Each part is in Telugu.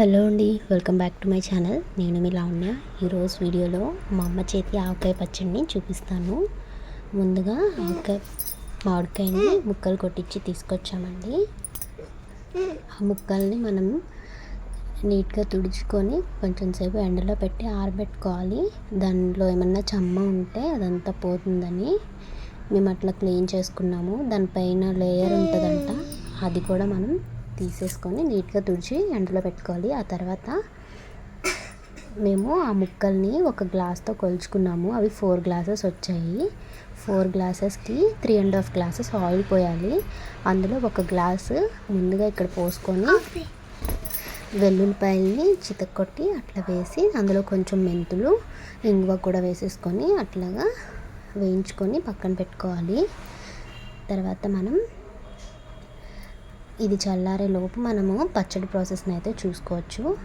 హలో అండి welcome back to my channel. నేను మీ లావణ్య. ఈరోజు వీడియోలో మా అమ్మ చేతి ఆవకాయ పచ్చడిని చూపిస్తాను. ముందుగా ఆవకాయ మామిడికాయని ముక్కలు కొట్టించి తీసుకొచ్చామండి. ఆ ముక్కల్ని మనం నీట్గా తుడుచుకొని కొంచెం సేపు ఎండలో పెట్టి ఆరబెట్టుకోవాలి. దానిలో ఏమన్నా చెమ్మ ఉంటే అదంతా పోతుందని మేము అట్లా క్లీన్ చేసుకున్నాము. దానిపైన లేయర్ ఉంటుందంట అది కూడా మనం తీసేసుకొని నీట్గా తుడిచి ఎండలో పెట్టుకోవాలి. ఆ తర్వాత మేము ఆ ముక్కల్ని ఒక గ్లాస్తో కొలుచుకున్నాము. అవి ఫోర్ గ్లాసెస్ వచ్చాయి. Four గ్లాసెస్కి three and half glasses oil పోయాలి. అందులో ఒక గ్లాసు ముందుగా ఇక్కడ పోసుకొని వెల్లుల్లిపాయల్ని చితక్కొట్టి అట్లా వేసి అందులో కొంచెం మెంతులు ఇంగువ కూడా వేసేసుకొని అట్లాగా వేయించుకొని పక్కన పెట్టుకోవాలి. తర్వాత మనం ఇది చల్లారే లోపు మనము పచ్చడి ప్రాసెస్ని అయితే చూసుకోవచ్చు.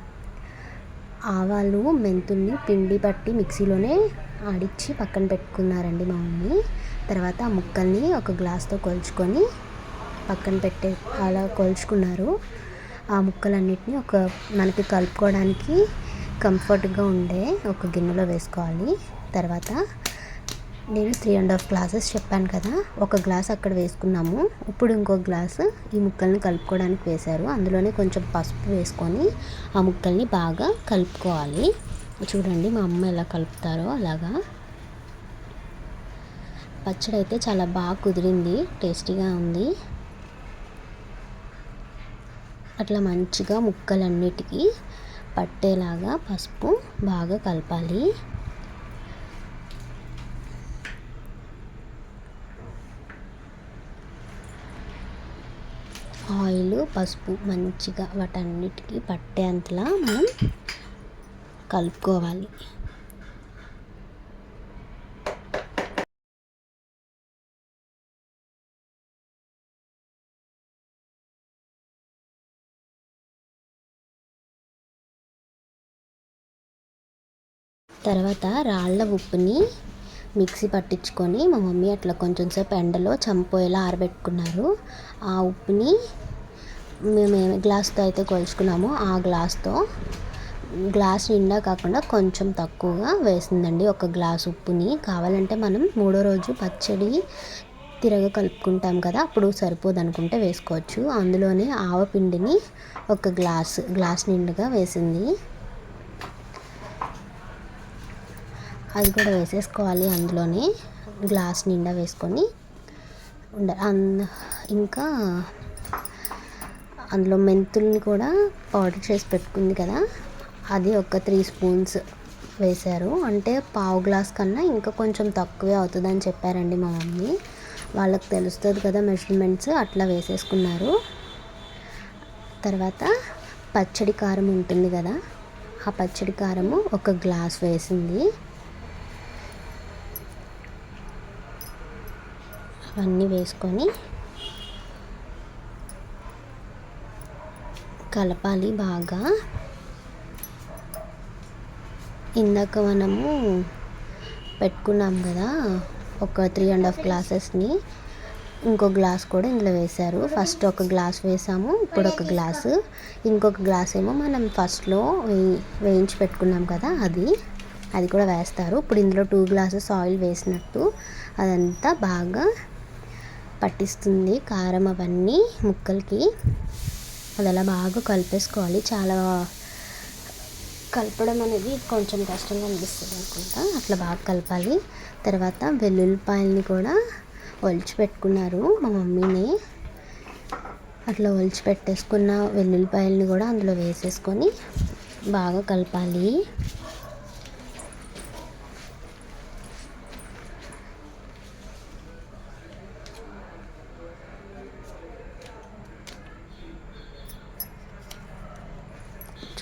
ఆవాలు మెంతుల్ని పిండి పట్టి మిక్సీలోనే ఆడిచ్చి పక్కన పెట్టుకున్నారండి మా మమ్మీ. తర్వాత ఆ ముక్కల్ని ఒక గ్లాస్తో కొలుచుకొని పక్కన పెట్టే అలా కొలుచుకున్నారు. ఆ ముక్కలన్నిటిని ఒక మనకి కలుపుకోవడానికి కంఫర్ట్గా ఉండే ఒక గిన్నెలో వేసుకోవాలి. తర్వాత నేను త్రీ అండ్ హాఫ్ గ్లాసెస్ చెప్పాను కదా. ఒక గ్లాస్ అక్కడ వేసుకున్నాము. ఇప్పుడు ఇంకో గ్లాసు ఈ ముక్కల్ని కలుపుకోవడానికి వేశారు. అందులోనే కొంచెం పసుపు వేసుకొని ఆ ముక్కల్ని బాగా కలుపుకోవాలి. చూడండి మా అమ్మ ఎలా కలుపుతారో అలాగా. పచ్చడి అయితే చాలా బాగా కుదిరింది. టేస్టీగా ఉంది. అట్లా మంచిగా ముక్కలన్నిటికీ పట్టేలాగా పసుపు బాగా కలపాలి. ఆయిల్ పసుపు మంచిగా వాటన్నిటికీ పట్టేంతలా మనం కలుపుకోవాలి. తర్వాత రాళ్ళ ఉప్పుని మిక్సీ పట్టించుకొని మా మమ్మీ అట్లా కొంచెం సేపు ఎండలో చంపోయేలా ఆరబెట్టుకున్నారు. ఆ ఉప్పుని మేము ఏ గ్లాస్తో అయితే కొలుచుకున్నామో ఆ గ్లాస్తో గ్లాస్ నిండా కాకుండా కొంచెం తక్కువగా వేసిందండి ఒక గ్లాస్ ఉప్పుని. కావాలంటే మనం మూడో రోజు పచ్చడి తిరగ కలుపుకుంటాం కదా అప్పుడు సరిపోదు అనుకుంటే వేసుకోవచ్చు. అందులోనే ఆవపిండిని ఒక గ్లాస్ గ్లాస్ నిండుగా వేసింది. అది కూడా వేసేసుకోవాలి అందులోనే గ్లాస్ నిండా వేసుకొని ఉండ ఇంకా అందులో మెంతుల్ని కూడా పౌడర్ చేసి పెట్టుకుంది కదా అది ఒక త్రీ స్పూన్స్ వేశారు. అంటే పావు గ్లాస్ కన్నా ఇంకా కొంచెం తక్కువే అవుతుందని చెప్పారండి మా మమ్మీ. వాళ్ళకి తెలుస్తుంది కదా మెజర్మెంట్స్ అట్లా వేసేసుకున్నారు. తర్వాత పచ్చడి కారం ఉంటుంది కదా ఆ పచ్చడి కారము ఒక గ్లాస్ వేసింది. అవన్నీ వేసుకొని కలపాలి బాగా. ఇందాక మనము పెట్టుకున్నాం కదా ఒక త్రీ అండ్ హాఫ్ గ్లాసెస్ని ఇంకో గ్లాస్ కూడా ఇందులో వేశారు. ఫస్ట్ ఒక గ్లాస్ వేసాము ఇప్పుడు ఒక గ్లాసు. ఇంకొక గ్లాస్ ఏమో మనం ఫస్ట్లో వేయించి పెట్టుకున్నాం కదా అది. అది కూడా వేస్తారు. ఇప్పుడు ఇందులో టూ గ్లాసెస్ ఆయిల్ వేసినట్టు అదంతా బాగా పట్టిస్తుంది. కారం అవన్నీ ముక్కలకి అది అలా బాగా కలిపేసుకోవాలి. చాలా కలపడం అనేది కొంచెం కష్టంగా అనిపిస్తుంది అనుకుంటా. అట్లా బాగా కలపాలి. తర్వాత వెల్లుల్లిపాయల్ని కూడా ఒలిచి పెట్టుకున్నారు మా మమ్మీని. అట్లా ఒలిచి పెట్టేసుకున్న వెల్లుల్లిపాయలని కూడా అందులో వేసేసుకొని బాగా కలపాలి.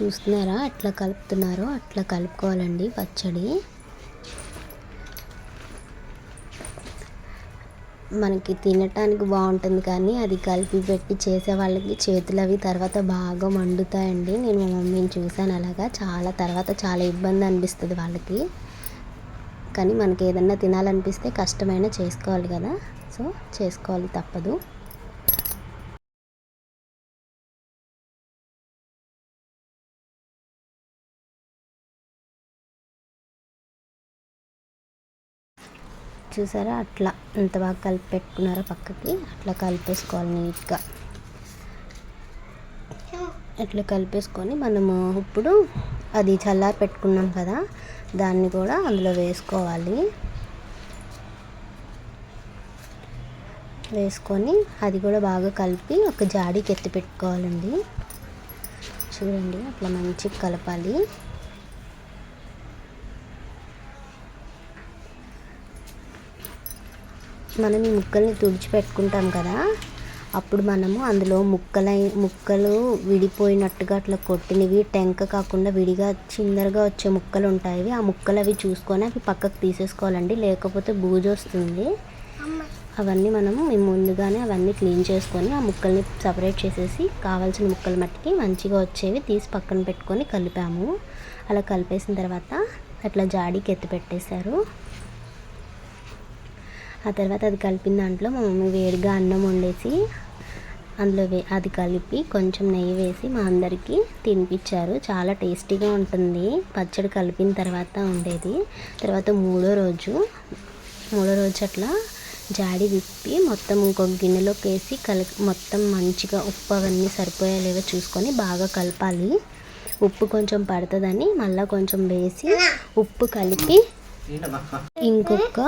చూస్తున్నారా? ఎట్లా కలుపుతున్నారో అట్లా కలుపుకోవాలండి పచ్చడి. మనకి తినటానికి బాగుంటుంది కానీ అది కలిపి పెట్టి చేసే వాళ్ళకి చేతులు అవి తర్వాత బాగా మండుతాయండి. నేను మా మమ్మీని చూశాను అలాగా. చాలా తర్వాత చాలా ఇబ్బంది అనిపిస్తుంది వాళ్ళకి. కానీ మనకి ఏదన్నా తినాలనిపిస్తే కష్టమైనా చేసుకోవాలి కదా. సో చేసుకోవాలి తప్పదు. చూసారా? అట్లా. ఎంత బాగా కలిపి పెట్టుకున్నారో పక్కకి? అట్లా కలిపేసుకోవాలి నీట్గా. ఇట్లా కలిపేసుకొని మనము ఇప్పుడు అది చల్లారి పెట్టుకున్నాం కదా దాన్ని కూడా అందులో వేసుకోవాలి. వేసుకొని అది కూడా బాగా కలిపి ఒక జాడీకి ఎత్తి పెట్టుకోవాలండి. చూడండి అట్లా మంచిగా కలపాలి. మనం ఈ ముక్కల్ని తుడిచిపెట్టుకుంటాం కదా అప్పుడు మనము అందులో ముక్కలై ముక్కలు విడిపోయినట్టుగా అట్లా కొట్టినవి టెంక కాకుండా విడిగా చిందరగా వచ్చే ముక్కలు ఉంటాయి. ఆ ముక్కలు అవి చూసుకొని అవి పక్కకు తీసేసుకోవాలండి. లేకపోతే బూజు వస్తుంది. అవన్నీ మనము మేము ముందుగానే అవన్నీ క్లీన్ చేసుకొని ఆ ముక్కల్ని సపరేట్ చేసేసి కావాల్సిన ముక్కలు మట్టికి మంచిగా వచ్చేవి తీసి పక్కన పెట్టుకొని కలిపాము. అలా కలిపేసిన తర్వాత అట్లా జాడీకి ఎత్తి పెట్టేశారు. ఆ తర్వాత అది కలిపిన దాంట్లో మా మమ్మీ వేడిగా అన్నం వండేసి అందులో వే అది కలిపి కొంచెం నెయ్యి వేసి మా అందరికీ తినిపించారు చాలా టేస్టీగా ఉంటుంది. పచ్చడి కలిపిన తర్వాత ఉండేది. తర్వాత మూడో రోజు మూడో రోజు అట్లా జాడి విప్పి మొత్తం ఇంకొక గిన్నెలోకి వేసి కలి మొత్తం మంచిగా ఉప్పు అవన్నీ సరిపోయా లేవో చూసుకొని బాగా కలపాలి. ఉప్పు కొంచెం పడుతుందని మళ్ళీ కొంచెం వేసి ఉప్పు కలిపి ఇంకొక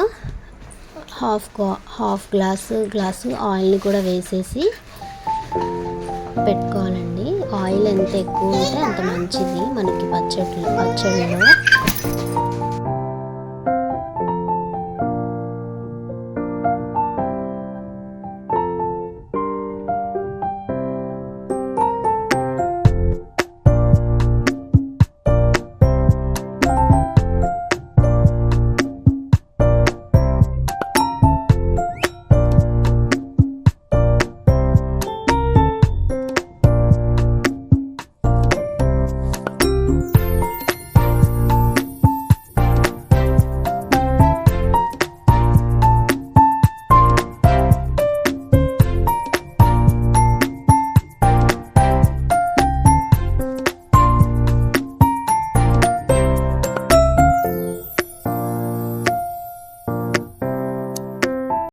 హాఫ్ హాఫ్ గ్లాసు గ్లాసు ఆయిల్ని కూడా వేసేసి పెట్టుకోవాలండి. ఆయిల్ ఎంత ఎక్కువ ఉంటే అంత మంచిది మనకి పచ్చడి పచ్చడిలో